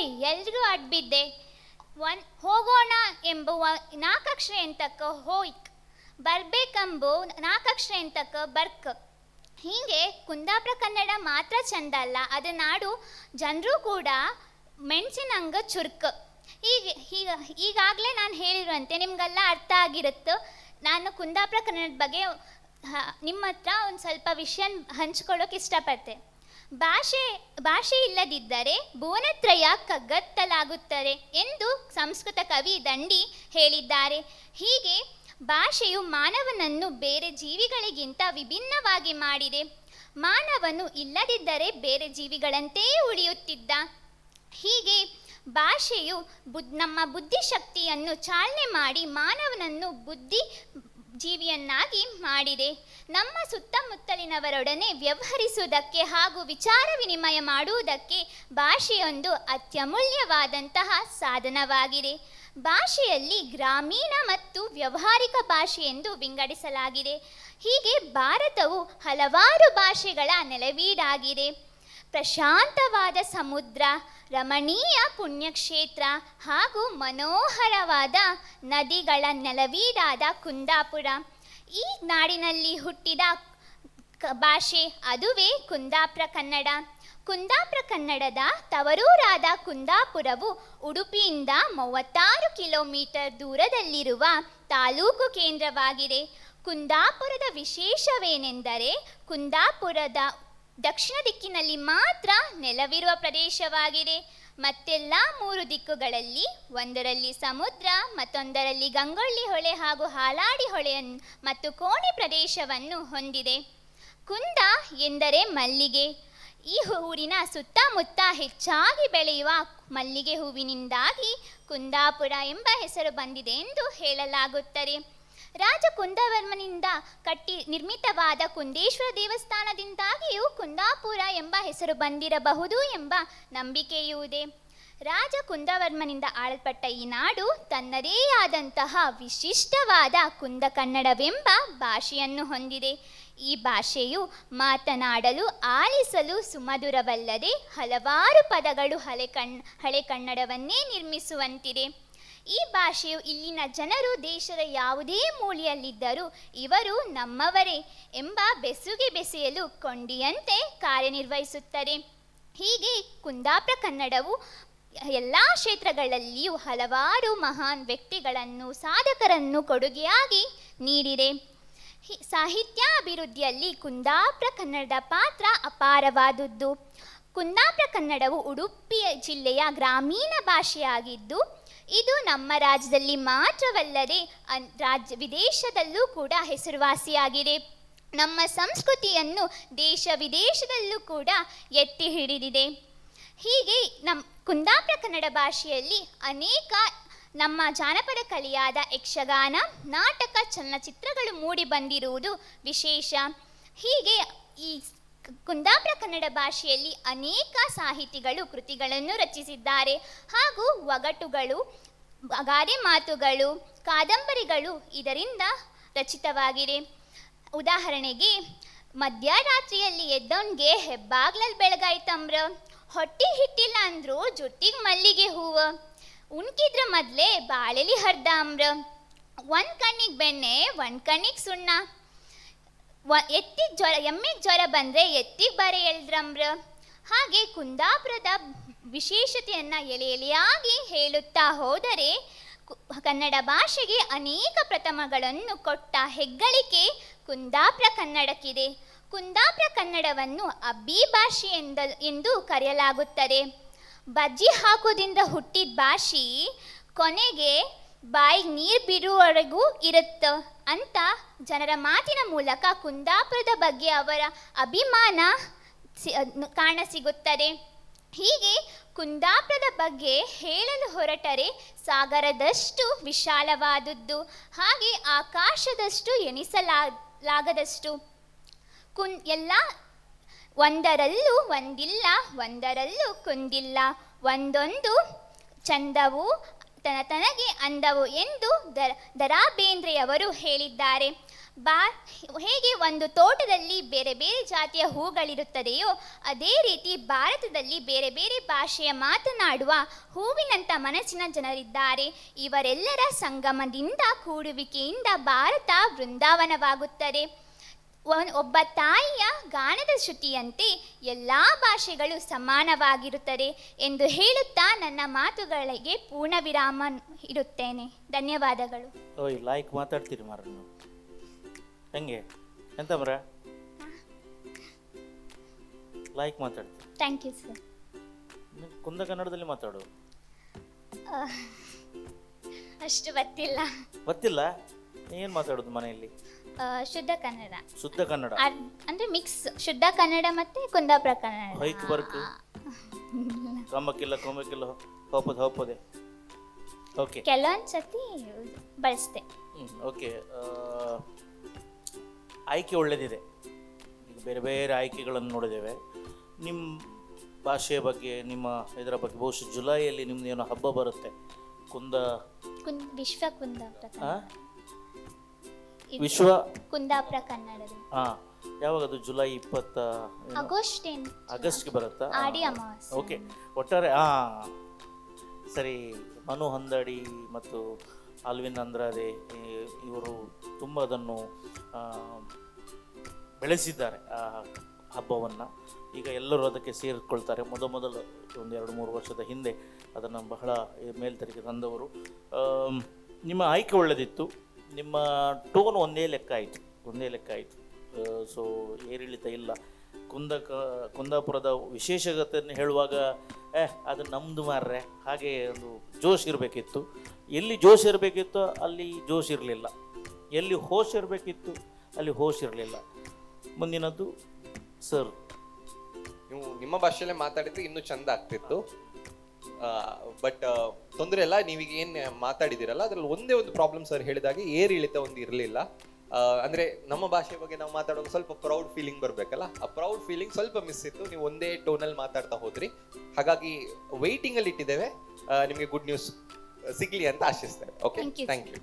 ಹೋಯ್ ಎಲ್ರಿಗೂ ಅಡ್ಬಿದ್ದೆ. ಒನ್, ಹೋಗೋಣ ಎಂಬ ನಾಲ್ಕಕ್ಷರ ಎಂತಕ್ಕ ಹೋಯ್ಕ್. ಬರ್ಬೇಕೆಂಬು ನಾಲ್ಕಕ್ಷರ ಎಂತಕ್ಕ ಬರ್ಕ್. ಹೀಗೆ ಕುಂದಾಪುರ ಕನ್ನಡ ಮಾತ್ರ ಚಂದ ಅಲ್ಲ ಅದು ನಾಡು ಜನರು ಕೂಡ ಮೆಣಸಿನಂಗ ಚುರ್ಕ್. ಈಗ ಈಗ, ಈಗಾಗಲೇ ನಾನು ಹೇಳಿರುವಂತೆ ನಿಮಗೆಲ್ಲ ಅರ್ಥ ಆಗಿರುತ್ತೆ. ನಾನು ಕುಂದಾಪುರ ಕನ್ನಡದ ಬಗ್ಗೆ ನಿಮ್ಮ ಹತ್ರ ಒಂದು ಸ್ವಲ್ಪ ವಿಷಯ ಹಂಚ್ಕೊಳ್ಳೋಕೆ ಇಷ್ಟಪಡ್ತೆ. ಭಾಷೆ ಭಾಷೆ ಇಲ್ಲದಿದ್ದರೆ ಭುವನತ್ರಯ ಕಗ್ಗತ್ತಲಾಗುತ್ತದೆ ಎಂದು ಸಂಸ್ಕೃತ ಕವಿ ದಂಡಿ ಹೇಳಿದ್ದಾರೆ. ಹೀಗೆ ಭಾಷೆಯು ಮಾನವನನ್ನು ಬೇರೆ ಜೀವಿಗಳಿಗಿಂತ ವಿಭಿನ್ನವಾಗಿ ಮಾಡಿದೆ. ಮಾನವನು ಇಲ್ಲದಿದ್ದರೆ ಬೇರೆ ಜೀವಿಗಳಂತೆಯೇ ಉಳಿಯುತ್ತಿದ್ದ. ಹೀಗೆ ಭಾಷೆಯು ಬುದ್, ನಮ್ಮ ಬುದ್ಧಿಶಕ್ತಿಯನ್ನು ಚಾಲನೆ ಮಾಡಿ ಮಾನವನನ್ನು ಬುದ್ಧಿ ಜೀವಿಯನ್ನಾಗಿ ಮಾಡಿದೆ. ನಮ್ಮ ಸುತ್ತಮುತ್ತಲಿನವರೊಡನೆ ವ್ಯವಹರಿಸುವುದಕ್ಕೆ ಹಾಗೂ ವಿಚಾರ ವಿನಿಮಯ ಮಾಡುವುದಕ್ಕೆ ಭಾಷೆಯೊಂದು ಅತ್ಯಮೂಲ್ಯವಾದಂತಹ ಸಾಧನವಾಗಿದೆ. ಭಾಷೆಯಲ್ಲಿ ಗ್ರಾಮೀಣ ಮತ್ತು ವ್ಯಾವಹಾರಿಕ ಭಾಷೆ ಎಂದು ವಿಂಗಡಿಸಲಾಗಿದೆ. ಹೀಗೆ ಭಾರತವು ಹಲವಾರು ಭಾಷೆಗಳ ನೆಲವೀಡಾಗಿದೆ. ಪ್ರಶಾಂತವಾದ ಸಮುದ್ರ, ರಮಣೀಯ ಪುಣ್ಯಕ್ಷೇತ್ರ ಹಾಗೂ ಮನೋಹರವಾದ ನದಿಗಳ ನೆಲವೀಡಾದ ಕುಂದಾಪುರ. ಈ ನಾಡಿನಲ್ಲಿ ಹುಟ್ಟಿದ ಭಾಷೆ ಅದುವೇ ಕುಂದಾಪುರ ಕನ್ನಡ. ಕುಂದಾಪುರ ಕನ್ನಡದ ತವರೂರಾದ ಕುಂದಾಪುರವು ಉಡುಪಿಯಿಂದ ಮೂವತ್ತಾರು ಕಿಲೋಮೀಟರ್ ದೂರದಲ್ಲಿರುವ ತಾಲೂಕು ಕೇಂದ್ರವಾಗಿದೆ. ಕುಂದಾಪುರದ ವಿಶೇಷವೇನೆಂದರೆ ಕುಂದಾಪುರದ ದಕ್ಷಿಣ ದಿಕ್ಕಿನಲ್ಲಿ ಮಾತ್ರ ನೆಲವಿರುವ ಪ್ರದೇಶವಾಗಿದೆ. ಮತ್ತೆಲ್ಲ ಮೂರು ದಿಕ್ಕುಗಳಲ್ಲಿ ಒಂದರಲ್ಲಿ ಸಮುದ್ರ, ಮತ್ತೊಂದರಲ್ಲಿ ಗಂಗೊಳ್ಳಿ ಹೊಳೆ ಹಾಗೂ ಹಾಲಾಡಿ ಹೊಳೆಯನ್ನು ಮತ್ತು ಕೋಣೆ ಪ್ರದೇಶವನ್ನು ಹೊಂದಿದೆ. ಕುಂದ ಎಂದರೆ ಮಲ್ಲಿಗೆ. ಈ ಊರಿನ ಸುತ್ತಮುತ್ತ ಹೆಚ್ಚಾಗಿ ಬೆಳೆಯುವ ಮಲ್ಲಿಗೆ ಹೂವಿನಿಂದಾಗಿ ಕುಂದಾಪುರ ಎಂಬ ಹೆಸರು ಬಂದಿದೆ ಎಂದು ಹೇಳಲಾಗುತ್ತದೆ. ರಾಜ ಕುಂದವರ್ಮನಿಂದ ಕಟ್ಟಿ ನಿರ್ಮಿತವಾದ ಕುಂದೇಶ್ವರ ದೇವಸ್ಥಾನದಿಂದಾಗಿಯೂ ಕುಂದಾಪುರ ಎಂಬ ಹೆಸರು ಬಂದಿರಬಹುದು ಎಂಬ ನಂಬಿಕೆಯೂ ಇದೆ. ರಾಜ ಕುಂದವರ್ಮನಿಂದ ಆಳಲ್ಪಟ್ಟ ಈ ನಾಡು ತನ್ನದೇ ಆದಂತಹ ವಿಶಿಷ್ಟವಾದ ಕುಂದ ಕನ್ನಡವೆಂಬ ಭಾಷೆಯನ್ನು ಹೊಂದಿದೆ. ಈ ಭಾಷೆಯು ಮಾತನಾಡಲು, ಆಲಿಸಲು ಸುಮಧುರವಲ್ಲದೆ ಹಲವಾರು ಪದಗಳು ಹಳೆ ಕಣ್, ಹಳೆ ಕನ್ನಡವನ್ನೇ ನಿರ್ಮಿಸುವಂತಿದೆ. ಈ ಭಾಷೆಯು ಇಲ್ಲಿನ ಜನರು ದೇಶದ ಯಾವುದೇ ಮೂಲೆಯಲ್ಲಿದ್ದರೂ ಇವರು ನಮ್ಮವರೇ ಎಂಬ ಬೆಸುಗೆ ಬೆಸೆಯಲು ಕೊಂಡಿಯಂತೆ ಕಾರ್ಯನಿರ್ವಹಿಸುತ್ತದೆ ಹೀಗೆ ಕುಂದಾಪುರ ಕನ್ನಡವು ಎಲ್ಲ ಕ್ಷೇತ್ರಗಳಲ್ಲಿಯೂ ಹಲವಾರು ಮಹಾನ್ ವ್ಯಕ್ತಿಗಳನ್ನು, ಸಾಧಕರನ್ನು ಕೊಡುಗೆಯಾಗಿ ನೀಡಿದೆ. ಸಾಹಿತ್ಯ ಅಭಿವೃದ್ಧಿಯಲ್ಲಿ ಕುಂದಾಪುರ ಕನ್ನಡದ ಪಾತ್ರ ಅಪಾರವಾದುದು ಕುಂದಾಪುರ ಕನ್ನಡವು ಉಡುಪಿ ಜಿಲ್ಲೆಯ ಗ್ರಾಮೀಣ ಭಾಷೆಯಾಗಿದ್ದು ಇದು ನಮ್ಮ ರಾಜ್ಯದಲ್ಲಿ ಮಾತ್ರವಲ್ಲದೆ ರಾಜ್ಯ ವಿದೇಶದಲ್ಲೂ ಕೂಡ ಹೆಸರುವಾಸಿಯಾಗಿದೆ. ನಮ್ಮ ಸಂಸ್ಕೃತಿಯನ್ನು ದೇಶ ವಿದೇಶದಲ್ಲೂ ಕೂಡ ಎತ್ತಿ ಹಿಡಿದಿದೆ. ಹೀಗೆ ನಮ್ಮ ಕುಂದಾಪುರ ಕನ್ನಡ ಭಾಷೆಯಲ್ಲಿ ಅನೇಕ ನಮ್ಮ ಜಾನಪದ ಕಲೆಯಾದ ಯಕ್ಷಗಾನ, ನಾಟಕ, ಚಲನಚಿತ್ರಗಳು ಮೂಡಿ ಬಂದಿರುವುದು ವಿಶೇಷ. ಹೀಗೆ ಈ ಕುಂದಾಪುರ ಕನ್ನಡ ಭಾಷೆಯಲ್ಲಿ ಅನೇಕ ಸಾಹಿತಿಗಳು ಕೃತಿಗಳನ್ನು ರಚಿಸಿದ್ದಾರೆ. ಹಾಗೂ ಒಗಟುಗಳು ಗಾದೆ ಮಾತುಗಳು, ಕಾದಂಬರಿಗಳು ಇದರಿಂದ ರಚಿತವಾಗಿದೆ ಉದಾಹರಣೆಗೆ, ಮಧ್ಯರಾತ್ರಿಯಲ್ಲಿ ಎದ್ದವನ್ಗೆ ಹೆಬ್ಬಾಗ್ಲಲ್ಲಿ ಬೆಳಗಾಯ್ತಂಬ್ರ ಹೊಟ್ಟಿ ಹಿಟ್ಟಿಲ್ಲ ಅಂದ್ರು ಜುಟ್ಟಿಗೆ ಮಲ್ಲಿಗೆ ಹೂವ, ಉಣ್ಕಿದ್ರ ಮೊದಲೇ ಬಾಳೆಲಿ ಹರ್ದ ಅಮ್ರ ಒಂದು ಕಣ್ಣಿಗೆ ಬೆಣ್ಣೆ, ಒಂದು ಕಣ್ಣಿಗೆ ಸುಣ್ಣ. ವ ಎತ್ತಿಗೆ ಜ್ವರ, ಎಮ್ಮೆ ಜ್ವರ ಬಂದರೆ ಎತ್ತಿ ಬರೆ ಎಳ್ದ್ರಮ್ರ ಹಾಗೆ ಕುಂದಾಪುರದ ವಿಶೇಷತೆಯನ್ನು ಎಲೆ ಎಲೆಯಾಗಿ ಹೇಳುತ್ತಾ ಹೋದರೆ ಕನ್ನಡ ಭಾಷೆಗೆ ಅನೇಕ ಪ್ರಥಮಗಳನ್ನು ಕೊಟ್ಟ ಹೆಗ್ಗಳಿಕೆ ಕುಂದಾಪುರ ಕನ್ನಡಕ್ಕಿದೆ. ಕುಂದಾಪುರ ಕನ್ನಡವನ್ನು ಅಬ್ಬಿ ಭಾಷೆ ಎಂದ, ಎಂದು ಕರೆಯಲಾಗುತ್ತದೆ. ಬಜ್ಜಿ ಹಾಕೋದಿಂದ ಹುಟ್ಟಿದ ಭಾಷೆ ಕೊನೆಗೆ ಬಾಯಿಗೆ ನೀರು ಬಿಡುವವರೆಗೂ ಇರುತ್ತ ಅಂತ ಜನರ ಮಾತಿನ ಮೂಲಕ ಕುಂದಾಪುರದ ಬಗ್ಗೆ ಅವರ ಅಭಿಮಾನ ಕಾಣ ಸಿಗುತ್ತದೆ ಹೀಗೆ ಕುಂದಾಪುರದ ಬಗ್ಗೆ ಹೇಳಲು ಹೊರಟರೆ ಸಾಗರದಷ್ಟು ವಿಶಾಲವಾದದ್ದು, ಹಾಗೆ ಆಕಾಶದಷ್ಟು ಎಣಿಸಲಾಗದಷ್ಟು. ಕುನ್ ಎಲ್ಲ ಒಂದರಲ್ಲೂ ಒಂದಿಲ್ಲ, ಒಂದರಲ್ಲೂ ಕುಂದಿಲ್ಲ, ಒಂದೊಂದು ಚಂದವು ತನಗೆ ಅಂದವು ಎಂದು ದರ, ದರಾಬೇಂದ್ರೆಯವರು ಹೇಳಿದ್ದಾರೆ. ಬಾ, ಹೇಗೆ ಒಂದು ತೋಟದಲ್ಲಿ ಬೇರೆ ಬೇರೆ ಜಾತಿಯ ಹೂಗಳಿರುತ್ತದೆಯೋ, ಅದೇ ರೀತಿ ಭಾರತದಲ್ಲಿ ಬೇರೆ ಬೇರೆ ಭಾಷೆಯ ಮಾತನಾಡುವ ಹೂವಿನಂಥ ಮನಸ್ಸಿನ ಜನರಿದ್ದಾರೆ. ಇವರೆಲ್ಲರ ಸಂಗಮದಿಂದ ಕೂಡುವಿಕೆಯಿಂದ ಭಾರತ ಬೃಂದಾವನವಾಗುತ್ತದೆ ಒನ್- ಒಬ್ಬ ತಾಯಿಯ ಗಾನದ ಶ್ರುತಿಯಂತೆ ಎಲ್ಲ ಭಾಷೆಗಳು ಸಮಾನವಾಗಿರುತ್ತದೆ ಎಂದು ಹೇಳುತ್ತಾ ನನ್ನ ಮಾತುಗಳಿಗೆ ಪೂರ್ಣ ವಿರಾಮ ಇಡುತ್ತೇನೆ. ಧನ್ಯವಾದಗಳು. ಓಯ್ ಲೈಕ್ ಮಾತಾಡ್ತೀರಿ ಮಾರನ್ನು ಹೆಂಗೆ? ಎಂತ ಮರ ಲೈಕ್ ಮಾತಾಡ್ತೀರಿ. ಥ್ಯಾಂಕ್ ಯು ಸರ್ ಕುಂದ ಕನ್ನಡದಲ್ಲಿ ಮಾತಾಡು. ಅಷ್ಟು ಗೊತ್ತಿಲ್ಲ. ಗೊತ್ತಿಲ್ಲ? ಏನು ಮಾತಾಡೋದು ಮನೆಯಲ್ಲಿ? ಆ, ಶುದ್ಧ ಕನ್ನಡ. ಶುದ್ಧ ಕನ್ನಡ. ಅಂದ್ರೆ ಮಿಕ್ಸ್ ಶುದ್ಧ ಕನ್ನಡ ಮತ್ತೆ ಕುಂದಾಪುರ ಕನ್ನಡ. ಹೈಕ್ ವರ್ಕ್. ಕಮಕಿಲ್ಲ ಕೊಮ್ಮಕ್ಕಿಲ್ಲ ಹೋಪದ ಹೋಪದೆ ಓಕೆ ಕೆಲವೊಂದ್ ಸತಿ ಬಳಸ್ತೆ. ಓಕೆ ಆಯ್ಕೆ ಒಳ್ಳೆದಿದೆ. ಈಗ ಬೇರೆ ಬೇರೆ ಆಯ್ಕೆಗಳನ್ನು ನೋಡಿದ್ದೇವೆ. ನಿಮ್ಮ ಭಾಷೆಯ ಬಗ್ಗೆ ನಿಮ್ಮ ಇದರ ಬಗ್ಗೆ ಬಹುಶಃ ಜುಲೈಯಲ್ಲಿ ನಿಮ್ದು ಏನೋ ಹಬ್ಬ ಬರುತ್ತೆ. ಕುಂದ ಕುಂದ್ ವಿಶ್ವ ಕುಂದಾಪುರ ಆ? ಕನ್ನಡ. ಇದು ವಿಶ್ವ ಕುಂದಾಪುರ ಕನ್ನಡದ ಹಾಂ ಯಾವಾಗ ಅದು? ಜುಲೈ ಇಪ್ಪತ್ತ ಆಗಸ್ಟ್ ಆಗಸ್ಟ್ಗೆ ಆಗಸ್ಟ್ಗೆ ಬರುತ್ತಾ? ಆಡಿ ಅಮಾವಾಸ್ಯೆ. ಓಕೆ. ಒಟ್ಟಾರೆ ಹಾ. ಸರಿ ಮನು ಹಂದಡಿ ಮತ್ತು ಅಲ್ವಿನ್ ಅಂದ್ರಾದೆ ಇವರು ತುಂಬ ಅದನ್ನು ಬೆಳೆಸಿದ್ದಾರೆ ಆ ಹಬ್ಬವನ್ನು. ಈಗ ಎಲ್ಲರೂ ಅದಕ್ಕೆ ಸೇರಿಕೊಳ್ತಾರೆ. ಮೊದ ಮೊದಲು ಒಂದು ಎರಡು ಮೂರು ವರ್ಷದ ಹಿಂದೆ ಅದನ್ನು ಬಹಳ ಮೇಲ್ತರಿಗೆ ತಂದವರು. ನಿಮ್ಮ ಆಯ್ಕೆ ಒಳ್ಳೆದಿತ್ತು. ನಿಮ್ಮ ಟೋನ್ ಒಂದೇ ಲೆಕ್ಕ ಆಯಿತು, ಒಂದೇ ಲೆಕ್ಕ ಆಯಿತು. ಸೊ ಏರಿಳಿತ ಇಲ್ಲ. ಕುಂದ ಕುಂದಾಪುರದ ವಿಶೇಷತೆಯನ್ನು ಹೇಳುವಾಗ, ಏ, ಅದು ನಮ್ಮದು ಮಾರ್ರೆ. ಹಾಗೆ ಒಂದು ಜೋಶ್ ಇರಬೇಕಿತ್ತು. ಎಲ್ಲಿ ಜೋಶ್ ಇರಬೇಕಿತ್ತು ಅಲ್ಲಿ ಜೋಶ್ ಇರಲಿಲ್ಲ. ಎಲ್ಲಿ ಹೋಶ್ ಇರಬೇಕಿತ್ತು ಅಲ್ಲಿ ಹೋಶ್ ಇರಲಿಲ್ಲ. ಮುಂದಿನದ್ದು, ಸರ್. ನೀವು ನಿಮ್ಮ ಭಾಷೆಯಲ್ಲೇ ಮಾತಾಡಿದ್ರೆ ಇನ್ನೂ ಚಂದ ಆಗ್ತಿತ್ತು. ಬಟ್ ತೊಂದರೆ ಇಲ್ಲ. ನೀವೀಗ ಏನ್ ಮಾತಾಡಿದಿರಲ್ಲ ಅದ್ರಲ್ಲಿ ಒಂದೇ ಒಂದು ಪ್ರಾಬ್ಲಮ್ ಸರ್ ಹೇಳಿದಾಗೆ ಏರಿಳಿತ ಒಂದು ಇರಲಿಲ್ಲ. ಅಂದ್ರೆ ನಮ್ಮ ಭಾಷೆ ಬಗ್ಗೆ ನಾವು ಮಾತಾಡೋದು ಸ್ವಲ್ಪ ಪ್ರೌಡ್ ಫೀಲಿಂಗ್ ಬರ್ಬೇಕಲ್ಲ? ಆ ಪ್ರೌಡ್ ಫೀಲಿಂಗ್ ಸ್ವಲ್ಪ ಮಿಸ್ ಇತ್ತು. ನೀವು ಒಂದೇ ಟೋನಲ್ಲಿ ಮಾತಾಡ್ತಾ ಹೋದ್ರಿ. ಹಾಗಾಗಿ ವೈಟಿಂಗ್ ಅಲ್ಲಿ ಇಟ್ಟಿದ್ದೇವೆ. ನಿಮಗೆ ಗುಡ್ ನ್ಯೂಸ್ ಸಿಗ್ಲಿ ಅಂತ ಆಶಿಸ್ತೇವೆ. Okay thank you